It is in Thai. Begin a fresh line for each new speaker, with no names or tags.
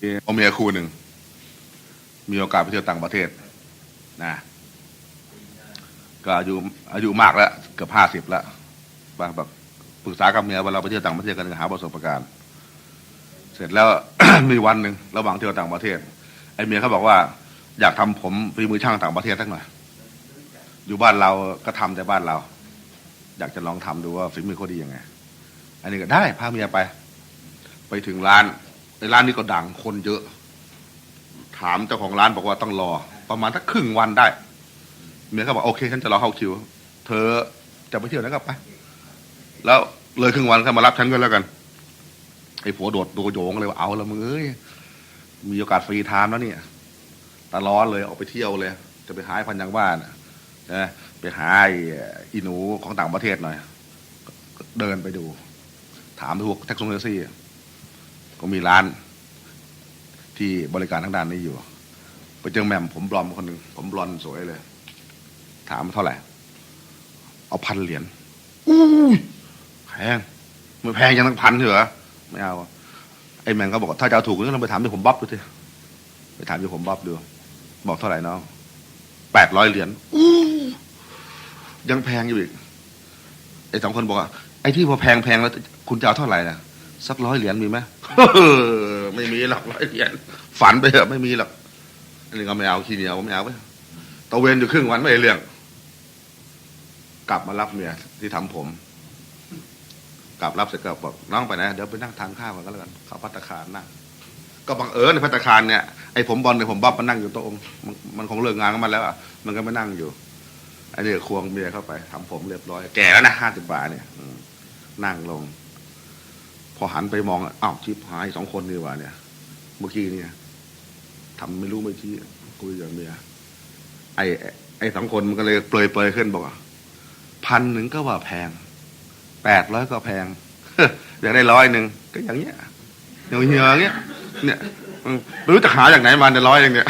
เอาเมียคู่หนึ่ง มีโอกาสไปเที่ยวต่างประเทศนะก็อายุอายุมากแล้วเกือบห้าสิบแล้วบางแบบปรึกษากับเมียว่าเราไปเที่ยวต่างประเทศกันหาประสบการณ์ เสร็จแล้วมีวันหนึ่งระหว่างเที่ยวต่างประเทศไอ้เมียเขาบอกว่า อยากทำผมฝีมือช่างต่างประเทศสักหน่อยอยู่บ้านเราก็ทำแต่บ้านเรา อยากจะลองทำดูว่าฝีมือเขาดียังไง อันนี้ก็ได้พาเมียไป ไปถึงร้าน ในร้านนี้ก็ดังคนเยอะ ถามเจ้าของร้านบอกว่าต้องรอ ประมาณสักครึ่งวันได้ เมียเขาบอกโอเคฉันจะรอเข้าคิว เธอจะไปเที่ยวแล้วก็ไป แล้วเลยครึ่งวันเขามารับฉันก็แล้วกันไอ้ผัวโดดโดโยงเลยว่าเอาละมึงเอ้ยมีโอกาสฟรีไทม์แล้วเนี่ยตลอดเลยออกไปเที่ยวเลย จะไปหาพันยังบ้านนะไปหาอีหนูของต่างประเทศหน่อย เดินไปดู ถามพวกแท็กซี่ ก็มีร้านที่บริการทางด้านนี้อยู่ ไปเจอแหม่มผมบลอนด์คนหนึ่งผมบลอนสวยเลย ถามเท่าไหร่ เอาพันเหรียญอู้ยแพงไม่แพงยังตั้งพันเหรอไม่เอาไอ้แมงก็บอกถ้าจะเอาถูกก็ต้องไปถามที่ผมบ๊อบดูสิไปถามที่ผมบ๊อบดูบอกเท่าไหร่น้องแปดร้อยเหรียญอู้ยังแพงอยู่อีกไอ้สองคนบอกว่าไอ้ที่พอแพงแพงแล้ว คุณจะเอาเท่าไหร่นะสักร้อยเหรียญมีไหม ไม่มีหรอกร้อยเหรียญฝันไปเถอะไม่มีหรอกอันนี้ก็ไม่เอาขี้เหนียวไม่เอาไปตะเวนอยู่ครึ่งวันไม่เรื่อง กลับมารับเมียที่ทำผม กลับรับเสร็จก็บอกน้องไปนะเดี๋ยวไปนั่งทานข้าวกันก็แล้วกันเข้าพัตตาคารนั่งก็บังเอิญในพัตตาคารเนี่ยไอ้ผมบอลในผมบ๊อบมันนั่งอยู่โต๊ะมันมันคงเลิกงานกันมาแล้วอะมันก็ไม่นั่งอยู่ไอ้นี่ก็ควงเมียเข้าไปทำผมเรียบร้อย แก่แล้วนะห้าสิบบาทเนี่ยอืนั่งลง พอหันไปมองอ้าวชิบหายสองคนนี่ว่าเนี่ย เมื่อกี้เนี่ยทำไม่รู้ไม่ชี้คุยกับเมียไอ้ไอ้สองคนมันก็เลยเปลยเปลยขึ้นบอกพันหนึ่งก็ว่าแพงแปดร้อยก็แพงอยากได้ร้อยหนึ่งก็อย่างเงี้ยอย่างเงี้ยอยเงี้ย เนี่ยไม่รู้จะหาจากไหนมาในร้อยหนึ่งเนี่ย